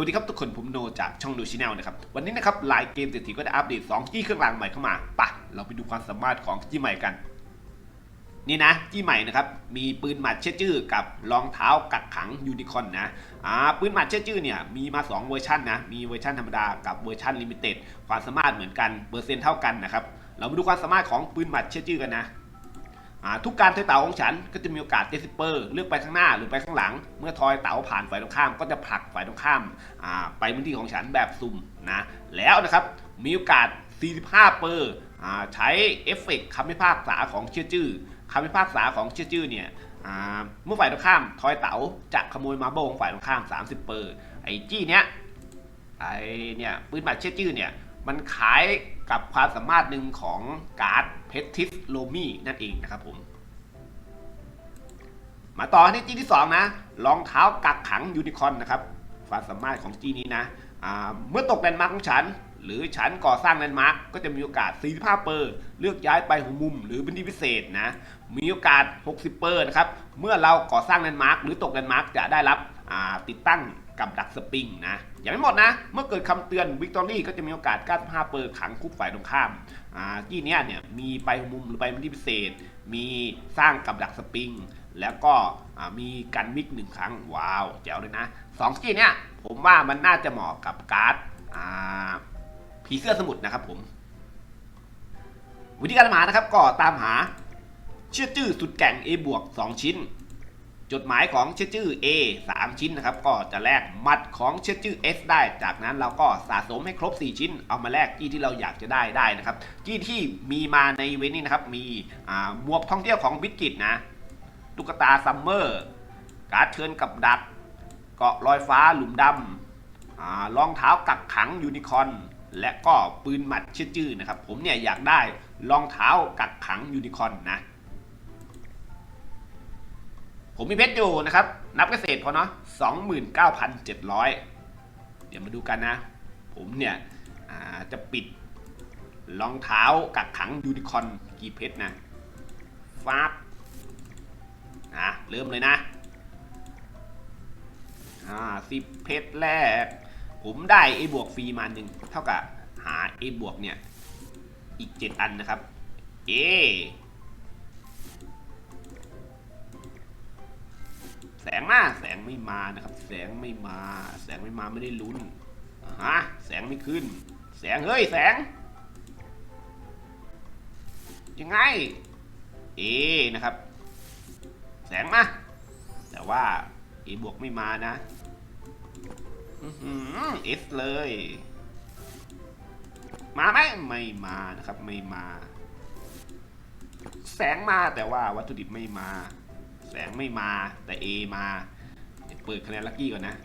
วัสดีครับทุกคนผมโนจากช่องดูชแนลนะครับ วันนี้นะครับลน์เกมเศรษฐีก็ได้อัปเดต2จี้เครื่องรางใหม่เข้ามาปะเราไปดูความสามารถของจี้ใหม่กัน นี่นะจี้ใหม่นะครับ มีปืนหมัดเชื่อจื้อกับรองเท้ากักขังยูนิคอนนะอ่าปืนหมัดเชื่อจื้อเนี่ยมีมา 2 เวอร์ชันนะ มีเวอร์ชันธรรมดากับเวอร์ชันลิมิเต็ดความสามารถเหมือนกันเปอร์เซ็นต์เท่ากันนะครับเรามาดูความสามารถของปืนหมัดเชื่อจื้อกันนะ ทุกการทอยเต๋าของฉันก็จะมีโอกาสเดซิเปอร์เลือกไปข้างหน้าหรือไปข้างหลัง เมื่อทอยเต๋าผ่านฝ่ายตรงข้ามก็จะผลักฝ่ายตรงข้ามาไปพื้นที่ของฉันแบบสุ่มนะแล้วนะครับมีโอกาส 45 เปอร์ใช้เอฟเฟกต์คำพิพากษาของเชื่อจื้อคำพิพากษาของเชื่อจื้อเนี่ยเมื่อฝ่ายตรงข้ามทอยเต๋าจะขโมยมาโบของฝ่ายตรงข้าม 30 เปอร์ไอ้จี้เนี้ยไอ้เนี่ยปืนบัตรเชื่อจื้อเนี่ย มันขายกับความสามารถหนึ่งของการ์ดเพทิสโลมี่นั่นเองนะครับผม มาต่อที่จีที่2นะรองเท้ากักขังยูนิคอนนะครับความสามารถของจีนี้นะเมื่อตกแลนด์มาร์กของฉัน หรือฉันก่อสร้างแลนด์มาร์กก็จะมีโอกาส 45 เปอร์ เลือกย้ายไปหัวมุม หรือพื้นที่พิเศษนะ มีโอกาส 60 เปอร์นะครับ เมื่อเราก่อสร้างแลนด์มาร์กหรือตกแลนด์มาร์กจะได้รับติดตั้ง กับดักสปริงนะยังไม่หมดนะ เมื่อเกิดคำเตือนวิกตอรี่ก็จะมีโอกาส 95 เปอร์ขังคุกฝ่ายตรงข้ามอ่าที่เนี้ยเนี่ยมีไปมุมหรือไปพื้นที่พิเศษ มีสร้างกับดักสปริง แล้วก็มีกันมิกหนึ่งครั้ง ว้าวแจ๋วเลยนะสองสกีเนี่ยผมว่ามันน่าจะเหมาะกับการ์ดผีเสื้อสมุทรนะครับผม วิธีการหานะครับก็ตามหา เชื่อจื้อสุดแก่ง A บวก2ชิ้น จดหมายของเชื่อจื้อ A 3 ชิ้นนะครับ ก็จะแลกหมัดของเชื่อจื้อ S ได้ จากนั้นเราก็สะสมให้ครบ 4 ชิ้น เอามาแลกกี้ที่เราอยากจะได้ได้นะครับกี้ที่มีมาในเวนนี้นะครับ มีหมวกท่องเที่ยวของบิสกิตนะตุ๊กตาซัมเมอร์การ์ดเชิญกับดัก เกาะลอยฟ้าหลุมดำรองเท้ากักขังยูนิคอนและก็ปืนหมัดชื่อจื้อนะครับ ผมเนี่ยอยากได้รองเท้ากักขังยูนิคอนนะ ผมมีเพชรอยู่นะครับ นับเกษตรพอเนาะ29,700เดี๋ยวมาดูกันนะ ผมเนี่ยจะปิดรองเท้ากักขังยูนิคอนกี่เพชรนะฟาบนะเริ่มเลยนะอ่าสิบเพชรแรก ผมได้ A บวกฟรีมาหนึ่งเท่ากับหา A บวกเนี่ย อีก7อันนะครับ A แงมาแสงไม่มานะครับ แสงไม่มา แสงไม่มาไม่ได้ลุ้นฮะแสงไม่ขึ้น แสงเฮ้ยแสง ยังไง A นะครับ แสงมา แต่ว่า A บวกไม่มานะอื้อหือเลย มาไหมไม่มานะครับไม่มา แสงมาแต่ว่าวัตถุดิบไม่มา แสงไม่มาแต่ A มาเดี๋ยวเปิดคะแนนลัคกี้ก่อนนะ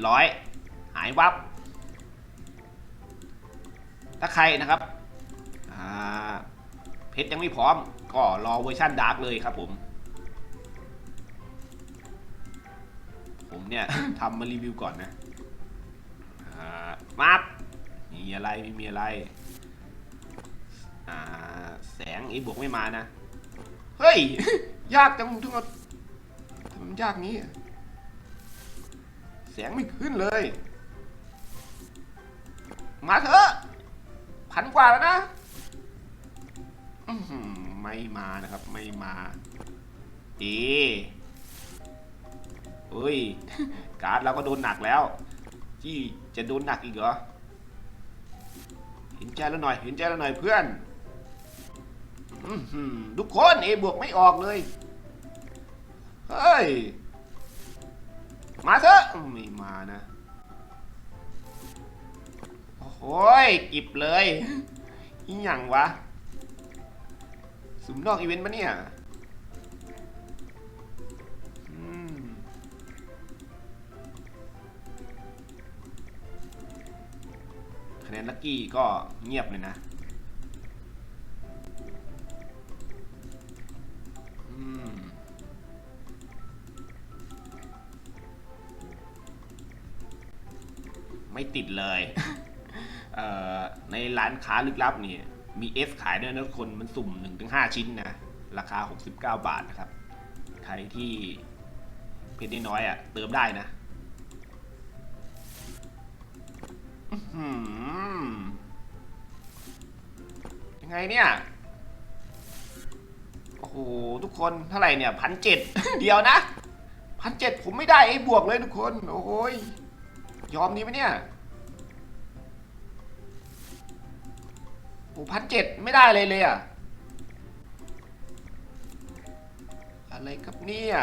700 หายวับ ถ้าใครนะครับเพชรยังไม่พร้อมก็รอเวอร์ชันดาร์กเลยครับผม ผมเนี่ยทำมารีวิวก่อนนะมาบมีอะไรไม่มีอะไร แสงไอ้บวกไม่มานะ เฮ้ย ยากจังทุกคนทำไมยากงี้อะแสงไม่ขึ้นเลย มาเถอะพันกว่าแล้วนะไม่มานะครับ ไม่มาเอเฮ้ย การ์ดเราก็โดนหนักแล้วจี้จะโดนหนักอีกเหรอ เห็นใจแล้วหน่อย เห็นใจแล้วหน่อยเพื่อน ทุกคนเอบวกไม่ออกเลย เฮ้ย มาเถอะ ไม่มานะ โอ้โหยกิบเลยอีหยังวะ สุ่มนอกอีเวนต์ปะเนี่ยคะแนนลัคกี้ก็เงียบเลยนะ ไม่ติดเลยเออในร้านค้าลึกลับนี่มีเอสขายด้วยนะคนมันสุ่มหนึ่งถึงห้าชิ้นนะ ราคา 69 บาทนะครับ ใครที่เพชรน้อยอะ่ะ เติมได้นะยังไงเนี่ย โอ้โหทุกคนเท่าไหร่เนี่ยพันเจ็ดเดียวนะพันเจ็ดผมไม่ได้ไอ้บวกเลยทุกคน โอ้ยยอมนี้ไหมเนี่ยโอ้พันเจ็ดไม่ได้เลยเลยอะอะไรครับเนี่ย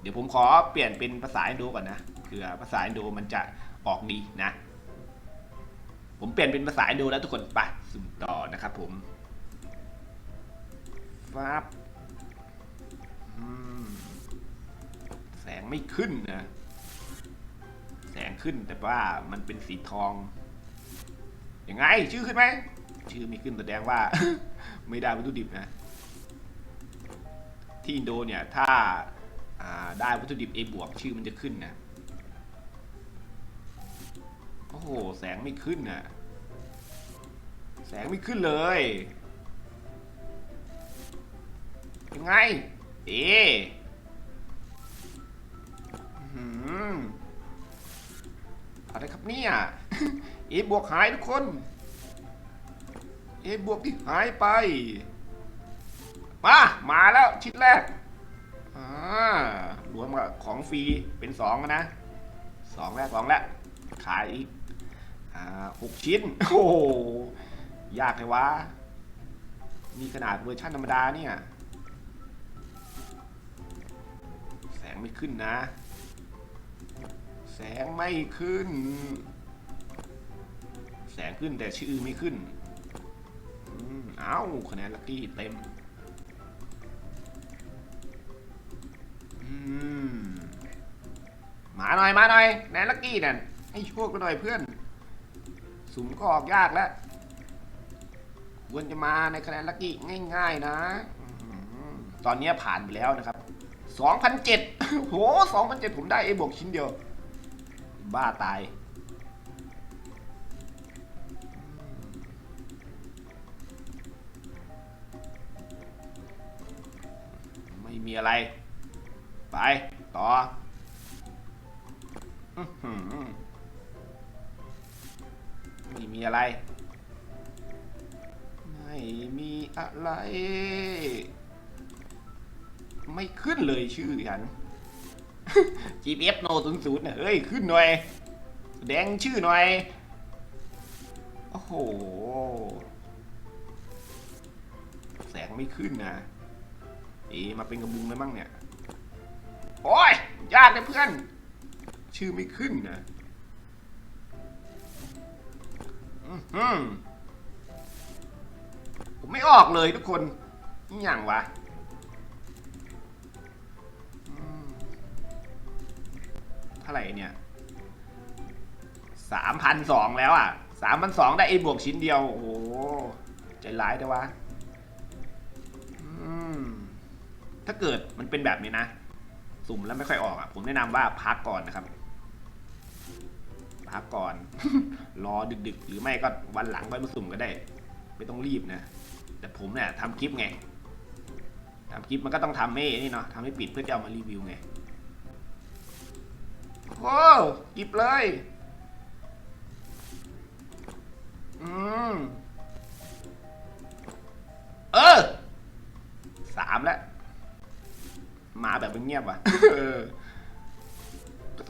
เดี๋ยวผมขอเปลี่ยนเป็นภาษาอินโดก่อนนะเผื่อภาษาอินโดมันจะออกดีนะ ผมเปลี่ยนเป็นภาษาอินโดแล้วทุกคนไปสุ่มต่อนะครับผม ฟับแสงไม่ขึ้นนะแสงขึ้นแต่ว่ามันเป็นสีทองอยังไง ชื่อขึ้นไหมชื่อไม่ขึ้นแสดงว่า ไม่ได้วัตถุดิบนะ ที่อินโดเนี่ยถ้าาได้วัตถุดิบ A บวกชื่อมันจะขึ้นนะโอ้โห แสงไม่ขึ้นนะแสงไม่ขึ้นเลย ยังไง เออื้อหืออะไรครับเนี่ย เอบวกหายทุกคน เอบวกที่หายไป มา มาแล้วชิ้นแรกอ่ารวมกับของฟรีเป็นสองนะสองแล้วสองแล้ว ขายอีกอ่าหกชิ้น โอ้โหยากเลยวะ มีขนาดเวอร์ชันธรรมดาเนี่ย งไม่ขึ้นนะ แสงไม่ขึ้น แสงขึ้นแต่ชื่อไม่ขึ้นอ้าวคะแนนลัคกี้เต็มอืมาหน่อยมาหน่อยแนนลักกี้นั่นให้โชคกันหน่อยเพื่อนสุ่มก็ออกยากแล้วควรจะมาในคะแนนลักกี้ง่าย ๆ นะ ตอนนี้ผ่านไปแล้วนะครับ 2,007โห2,007ผมได้เอบวกชิ้นเดียว บ้าตาย ไม่มีอะไร ไป ต่ออื้อหือไม่มีอะไร ไม่มีอะไร ไม่ขึ้นเลยชื่อฉัน GPS No 0 0เนี่ยเฮ้ย ขึ้นหน่อย แดงชื่อหน่อย โอ้โห แสงไม่ขึ้นนะ เอะมาเป็นกระบุงเลยมั้งเนี่ย โอ้ย ยากเลยเพื่อน ชื่อไม่ขึ้นนะอื้อหือผมไม่ออกเลยทุกคนนี่อย่างวะ ท่าไหร่เนี่ยสามพันสองแล้วอะสามพันสองได้ไอ้บวกชิ้นเดียว โอ้โห ใจร้ายแต่วะอืมถ้าเกิดมันเป็นแบบนี้นะ สุ่มแล้วไม่ค่อยออกอะ ผมแนะนำว่าพักก่อนนะครับ พักก่อน รอดึกๆ หรือไม่ก็วันหลังค่อยมาสุ่มก็ได้ ไม่ต้องรีบนะ แต่ผมเนี่ยทำคลิปไงทำคลิปมันก็ต้องทำให้นี่เนาะทำให้ปิดเพื่อจะเอามารีวิวไง โอ้หยิบเลย อืม เออ สามแล้ว มาแบบเงียบว่ะ เออ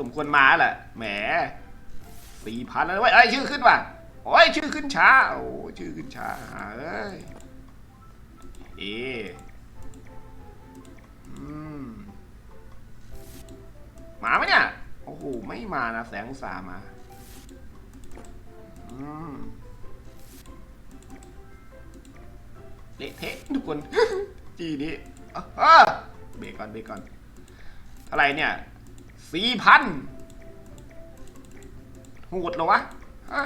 สมควรมาแหละ แหมสี่พันแล้วเว้ยเอ้ยชื่อขึ้นว่ะ โอ้ยชื่อขึ้นช้า โอ้ชื่อขึ้นช้า เอ้ย เออืมมาไหมเนี่ย โอ้โหไม่มานะ แสงสามาอืมเละเทะทุกคน จีนี้อะอะเบรกก่อนเบรกก่อนอะไรเนี่ยสี่พันโหดเหรอวะฮะ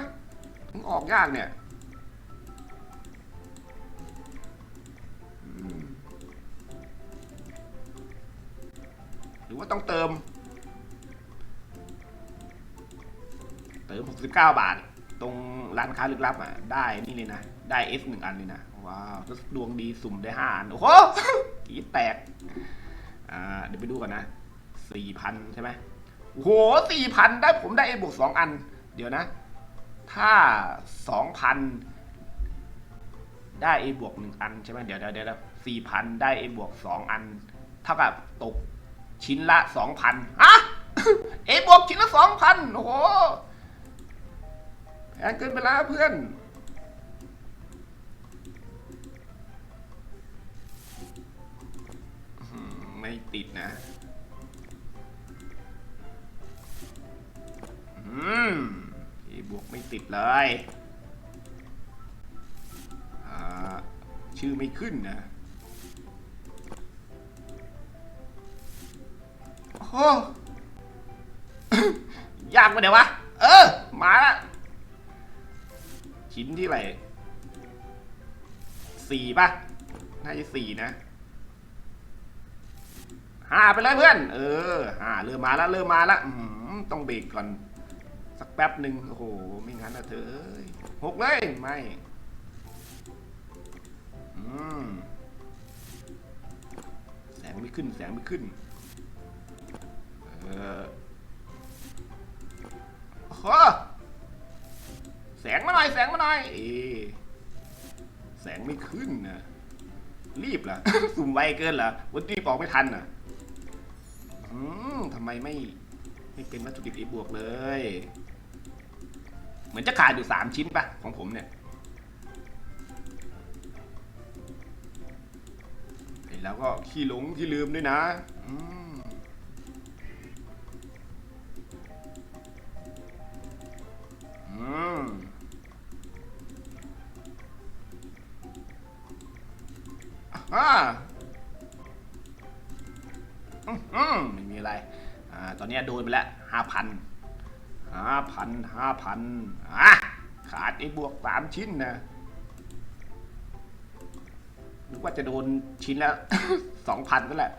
มึงออกยากเนี่ยหรือว่าต้องเติม เติม69 บาท ตรงร้านค้าลึกลับอะ ได้นี่เลยนะ ได้ S หนึ่งอันเลยนะ ว้าวดวงดีสุ่มได้5อัน โอ้โหกีแตก อ่า เดี๋ยวไปดูก่อนนะ 4,000 ใช่ไหมโอ้โหสี่พันได้ผมได้ A บวกสองอัน เดี๋ยวนะ ถ้าสองพันได้ A บวกหนึ่งอันใช่ไหมเดี๋ยวเดี๋ยวเดี๋ยวสี่พันได้ A บวกสองอัน เท่ากับตกชิ้นละสองพันอะ A บวกชิ้นละสองพันโอ้โห แพงเกินไปแล้วเพื่อนไม่ติดนะอืมเอบวกไม่ติดเลยอ่าชื่อไม่ขึ้นนะโอ้โหยากไปเดี๋ยววะ เออ มาละ ชิ้นที่ไหนสี่ป่ะ น่าจะสี่นะห้าไปเลยเพื่อน เออห้าเริ่มมาแล้วเริ่มมาแล้วต้องเบรกก่อน สักแป๊บหนึ่งโอ้โห ไม่งั้นนะเธอหกเลย ไม่แสงไม่ขึ้น แสงไม่ขึ้น เออโอ้ แสงมาหน่อยแสงมาหน่อยเอแสงไม่ขึ้นนะรีบเหรอสุ่มไวเกินเหรอวันที่บอกไม่ทันเหรออืมทำไมไม่ไม่เป็นวัตถุดิบเอบวกเลย เหมือนจะขาดอยู่สามชิ้นปะของผมเนี่ยแล้วก็ขี้หลงขี้ลืมด้วยนะอืม อ่าอืมไม่มีอะไร อ่า ตอนนี้โดนไปแล้วห้าพันห้าพันห้าพันอะขาดไอ้บวกสามชิ้นนะนึกว่าจะโดนชิ้นละสองพันก็แหละ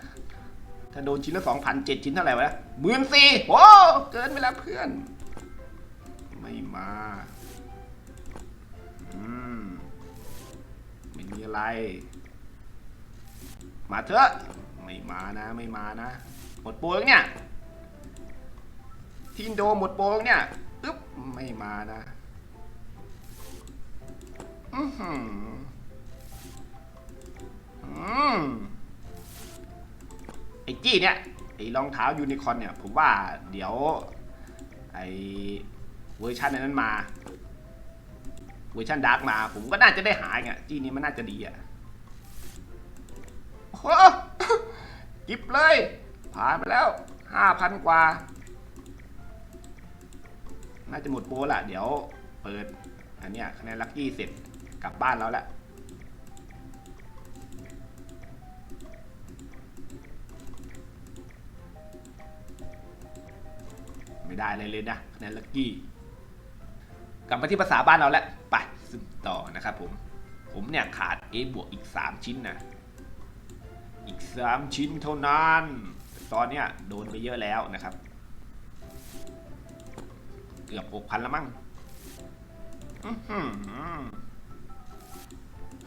ถ้าโดนชิ้นละสองพันเจ็ดชิ้นเท่าไหร่วะหมื่นสี่โอ้เกินไปแล้วเพื่อน ไม่มา อืม ไม่มีอะไร มาเถอะ ไม่มานะไม่มานะ หมดโปรแล้วเนี่ย ทีนโดหมดโปรแล้วเนี่ยปึ๊บไม่มานะ อือหืออืมไอ้จี้เนี่ยไอ้รองเท้ายูนิคอร์นเนี่ย ผมว่าเดี๋ยว ไอ้เวอร์ชันนั้นมา เวอร์ชันดาร์กมา ผมก็น่าจะได้หายไงจี้นี้มันน่าจะดีอะ โหกิบเลย ผ่านไปแล้วห้าพันกว่า น่าจะหมดโปรละเดี๋ยวเปิด อันเนี้ยคะแนนลัคกี้เสร็จกลับบ้านแล้วแหละไม่ได้เลยเลยนะคะแนนลัคกี้กลับมาที่ภาษาบ้านเราแล้วไปซึมต่อนะครับผม ผมเนี่ยขาด A บวกอีก 3 ชิ้นนะ อีก3ชิ้นเท่านั้น ตอนเนี้ยโดนไปเยอะแล้วนะครับ เกือบ6,000แล้วมั้ง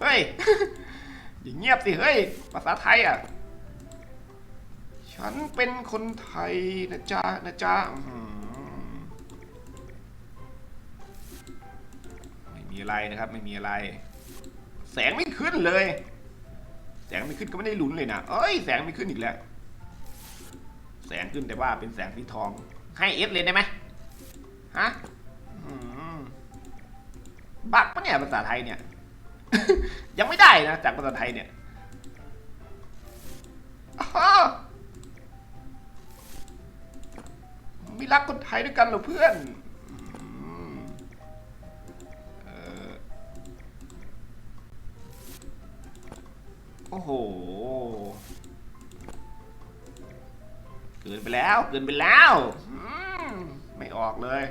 เฮ้ยอย่างเงียบสิ เฮ้ย ภาษาไทยอะ ฉันเป็นคนไทยนะจ๊ะนะจ๊ะไม่มีอะไรนะครับ ไม่มีอะไร แสงไม่ขึ้นเลย แสงไม่ขึ้นก็ไม่ได้ลุ้นเลยนะ เอ้ยแสงไม่ขึ้นอีกแล้ว แสงขึ้นแต่ว่าเป็นแสงสีทอง ให้เอฟเลยได้ไหมฮะบักปะเนี่ยภาษาไทยเนี่ย ยังไม่ได้นะจากภาษาไทยเนี่ยอ้าม่รักคนไทยด้วยกันเหรอเพื่อน อ้โห เกินไปแล้ว เกินไปแล้วมไม่ออกเลย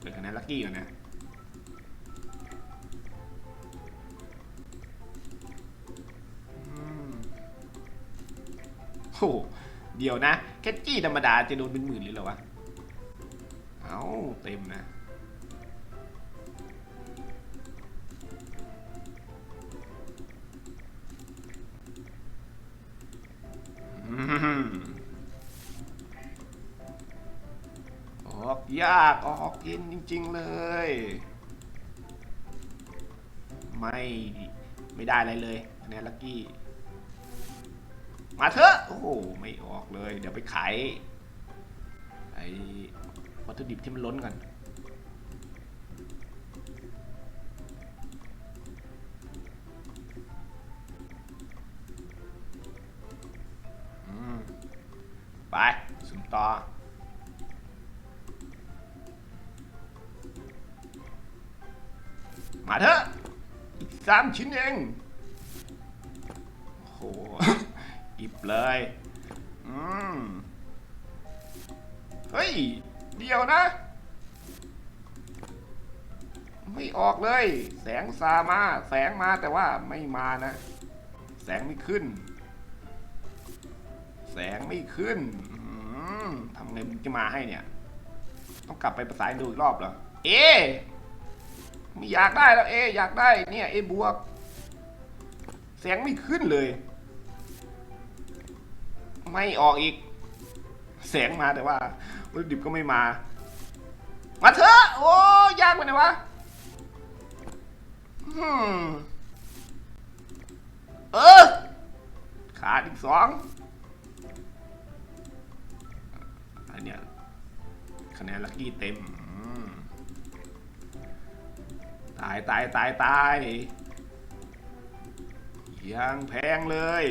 เป็นคะแนนลัคกี้ก่อนนะโอ้เดี๋ยวนะ แค่จี้ธรรมดาจะโดนเป็นหมื่นเลยเหรอวะ เอาเต็มนะ ยากออกกินจริง ๆ เลย ไม่ไม่ได้อะไรเลยคะแนนลักกี้ มาเถอะ โอ้โห ไม่ออกเลย เดี๋ยวไปขายไอ้วัตถุดิบที่มันล้นกันอืมไปสุ่มต่อ มาเถอะอีกสามชิ้นเองโหอิบเลยอืมเฮ้ย เดียวนะ ไม่ออกเลย แสงซามา แสงมาแต่ว่าไม่มานะ แสงไม่ขึ้น แสงไม่ขึ้นทำไงมันจะมาให้เนี่ย ต้องกลับไปประสานดูอีกรอบเหรอ เอไม่อยากได้แล้วเอ อยากได้เนี่ยเอบวกแสงไม่ขึ้นเลย ไม่ออกอีก แสงมาแต่ว่าวัตถุดิบก็ไม่มา มาเถอะโอ้ยากไปไหนวะเออ ขาดอีกสองอันเนี้ยคะแนนลัคกี้เต็ม ตายตายตายตายยังแพงเลย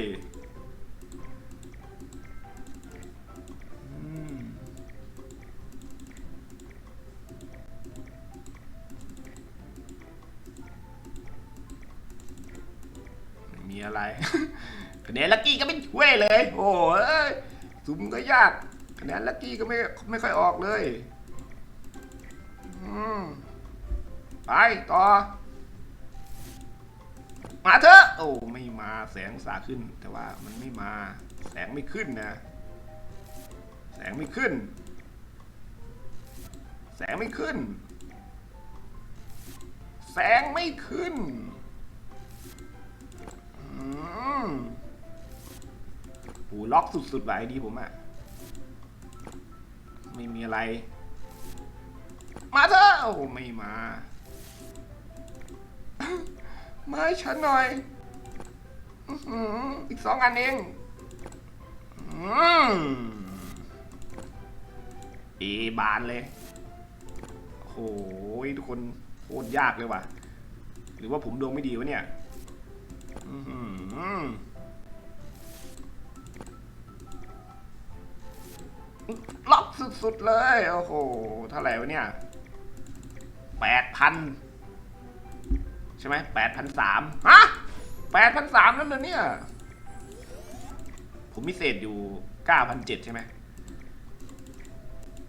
มีอะไรคะแนนลัคกี้ก็ไม่ช่วยเลย โอ้ยสุ่มก็ยากคะแนนลัคกี้ก็ไม่ไม่ค่อยออกเลย อืม ไปต่อ มาเถอะ โอ้ ไม่มาแสงสาขึ้น แต่ว่ามันไม่มา แสงไม่ขึ้นนะ แสงไม่ขึ้น แสงไม่ขึ้น แสงไม่ขึ้นอืมปูล็อกสุดๆไว้ดีผมอะไม่มีอะไร มาเถอะโอ้ไม่มา มาให้ฉันหน่อยอื้อหืออีกสองอันเองอืมเอบานเลยโอ้ยทุกคนโคตรยากเลยว่ะ หรือว่าผมดวงไม่ดีวะเนี่ยอื้อหือล็อกสุดๆเลย โอ้โหเท่าไหร่วะเนี่ยแปดพัน ใช่ไหมแปดพันสามฮะแปดพันสามนั่นเลยเนี่ย ผมมีเศษอยู่เก้าพันเจ็ดใช่ไหม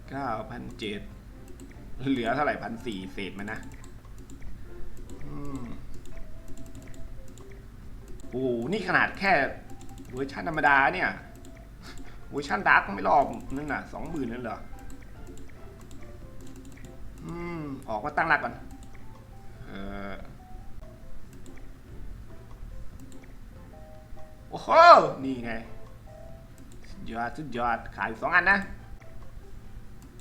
เก้าพันเจ็ดเหลือเท่าไหร่พันสี่เศษมันนะอืมโอ้โห นี่ขนาดแค่เวอร์ชันธรรมดาเนี่ยเวอร์ชันดาร์กก็ไม่รอบนั่นน่ะสองหมื่นนั่นเหรอ อืม ออกมาตั้งหลักก่อน เออ โอ้โห นี่ไงสุดยอดสุดยอด ขายสองอันนะ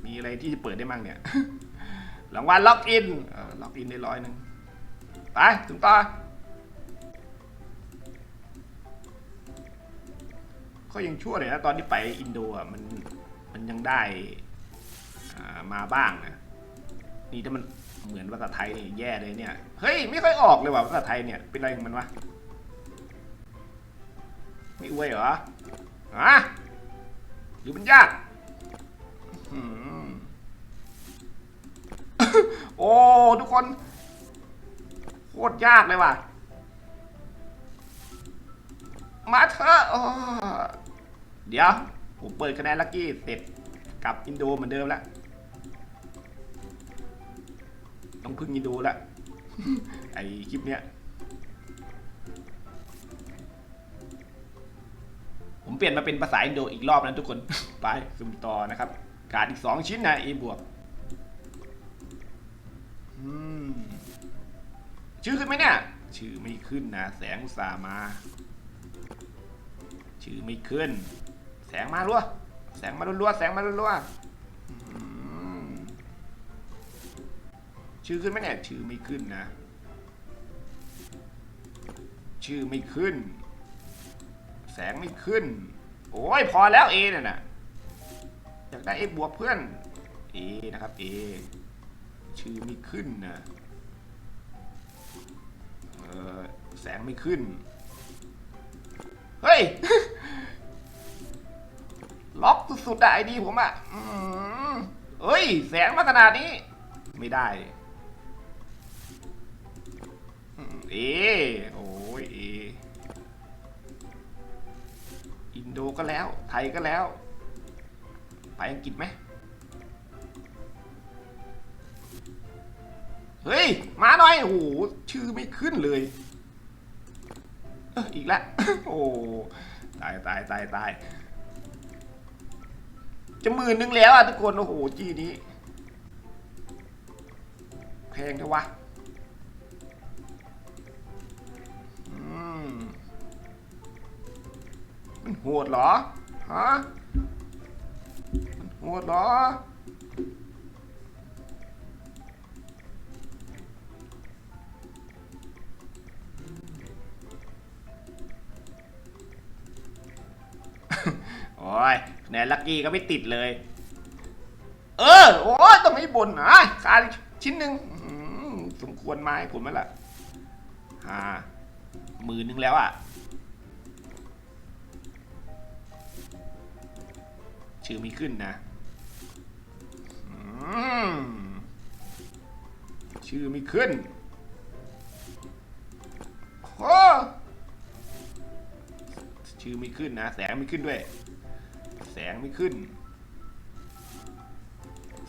มีอะไรที่จะเปิดได้มั่งเนี่ยรางวัลล็อกอินล็อกอินได้ร้อยหนึ่งไปถึงต่อก็ยังชั่วเลยนะ ตอนที่ไปอินโดอะมันมันยังได้มาบ้างนะ นี่ถ้ามันเหมือนภาษาไทยนี่แย่เลยเนี่ย เฮ้ย ไม่ค่อยออกเลยว่ะภาษาไทยเนี่ย เป็นอะไรของมันวะ ไม่อวยเหรออะหรือมันยากโอ้ทุกคน โคตรยากเลยว่ะ มาเถอะเดี๋ยว ผมเปิดคะแนนลัคกี้เสร็จกับอินโดเหมือนเดิมแล้ว ต้องพึ่งอินโดแล้วไอคลิปเนี้ย ผมเปลี่ยนมาเป็นภาษาอินโดอีกรอบนะทุกคน ไปซุ่มต่อนะครับกาดอีกสองชิ้นนะ A บวกชื่อขึ้นไหมเนี่ย ชื่อไม่ขึ้นนะ แสงอุตสามา ชื่อไม่ขึ้น แสงมารัวแสงมารัวแสงมารัวชื่อขึ้นไหมเนี่ย ชื่อไม่ขึ้นนะ ชื่อไม่ขึ้น สงไม่ขึ้น โอ้ยพอแล้วเอเนี่ยนะอยากได้เอบวกเพื่อนเอนะครับเอชื่อไม่ขึ้นนะเออแสงไม่ขึ้น เฮ้ย ล็อกสุดๆอะไอดีผมอะเอ้ย แสงมาขนาดนี้ ไม่ได้ เอโดก็แล้ว ไทยก็แล้ว ไปอังกฤษไหมเฮ้ย มาหน่อย โอ้โห ชื่อไม่ขึ้นเลย เอออีกแล้ว โอ้ ตายตายตายตายจะหมื่นนึงแล้วอะทุกคน โอ้โห จีนี้ แพงเท่าวะ มันโหดเหรอ ฮะ มันโหดเหรอ โอ้ยแนนลักกี้ก็ไม่ติดเลย เออ โอ้ยต้องให้บนนะขาดชิ้นหนึ่งสมควรมาให้ผมไหมล่ะ อ่า มื่นหนึ่งแล้วอะ ชื่อไม่ขึ้นนะชื่อไม่ขึ้นโอ้ชื่อไม่ขึ้นนะ แสงไม่ขึ้นด้วย แสงไม่ขึ้น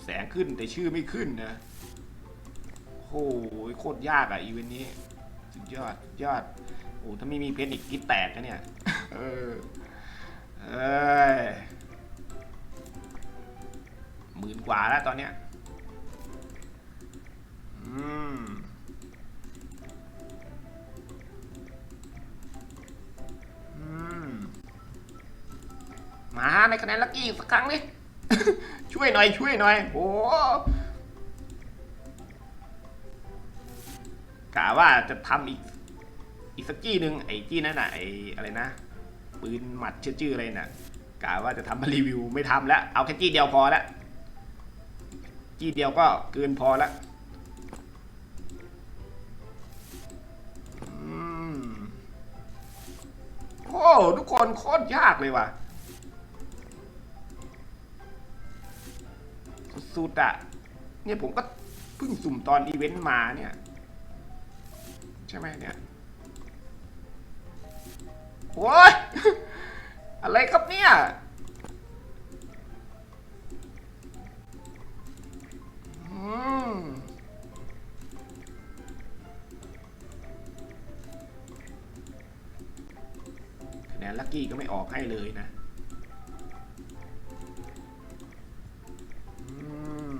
แสงขึ้นแต่ชื่อไม่ขึ้นนะโอ้ยโคตรยากอะอีเวนต์นี้สุดยอดสุดยอดโอ้ถ้าไม่มีเพชรอีกกิดแตกนะเนี่ย เออเอ้ย หมื่นกว่าแล้วตอนเนี้ยอืมอืมมาในคะแนนลักกี้สักครั้งดิช่วยหน่อยช่วยหน่อยโอ้กะว่าจะทำอีกอีกสักจี้หนึ่งไอ้จี้นั่นน่ะไอ้อะไรนะปืนหมัดชื่อชื่อะไรน่ะกะว่าจะทำมารีวิวไม่ทำแล้วเอาแค่จี้เดียวพอแล้ว จี้เดียวก็เกินพอล้วอืมโอ้ทุกคนโคตรยากเลยว่ะ สุดๆอะเนี่ยผมก็เพิ่งสุ่มตอนอีเวนต์มาเนี่ย ใช่ไหมเนี่ยโอ้ยอะไรครับเนี่ย คะแนนลักกี้ก็ไม่ออกให้เลยนะอืม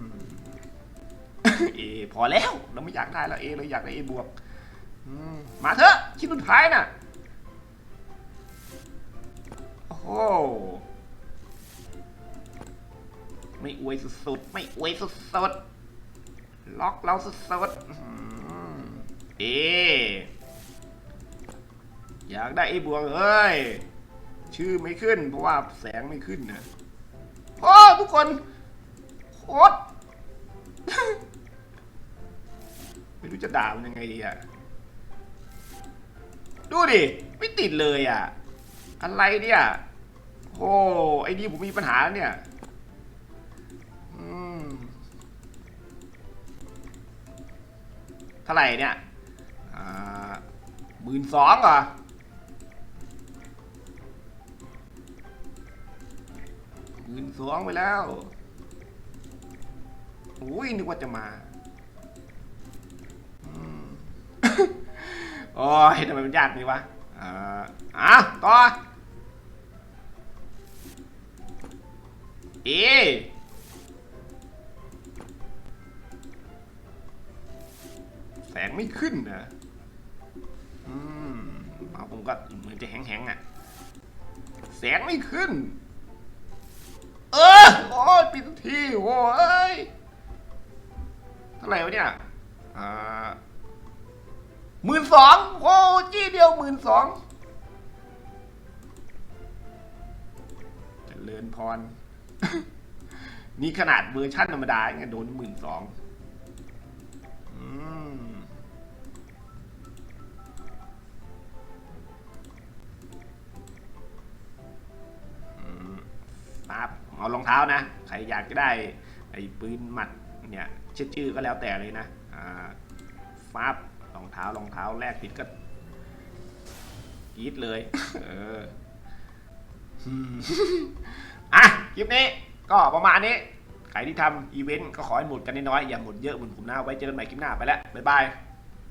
เอพอแล้ว เราไม่อยากได้แล้วเอเราอยากได้เอบวกอืมมาเถอะชิ้นสุดท้ายน่ะ โอ้โหไม่อวยสุดๆ ไม่อวยสุดๆ ล็อกเราสุดๆอื้อหือเออยากได้ไอ้บวกเอ้ย ชื่อไม่ขึ้น เพราะว่าแสงไม่ขึ้นนะโอ้ทุกคนโคตรไม่รู้จะด่ามันยังไงดีอะดูดิ ไม่ติดเลยอะอะไรเนี่ยโอ้ไอ้นี่ผมมีปัญหาเนี่ย อืม ท่าไหร่เนี่ยหมื่นสองเหรอหมื่นสองไปแล้วอุ้ยนึกว่าจะมาโอ้ยทำไมมันยากนี่วะอ่าอะต่อเอ งไม่ขึ้นนะอืมเอาผมก็เหมือนจะแห้งๆอะ แสงไม่ขึ้น เออโอ้ยปิดทีโอ้ยเท่าไหร่วะเนี่ยอ่าหมื่นสองโอ้จี้เดียวหมื่นสองเจริญพร นี่ขนาดเวอร์ชั่นธรรมดาไงโดนหมื่นสองอืม ปั๊บเอารองเท้านะ ใครอยากจะได้ไอ้ปืนหมัดเนี่ยเชื่อชื่อก็แล้วแต่เลยนะอ่าฟับรองเท้ารองเท้าแรกผิดก็กีดเลย เอออะคลิปนี้ก็ประมาณนี้ ใครที่ทำอีเวนต์ก็ขอให้หมดกันน้อยๆอย่าหมดเยอะหมือนผมนะไว้เจอกันใหม่คลิปหน้าไปแล้ว บ๊ายบาย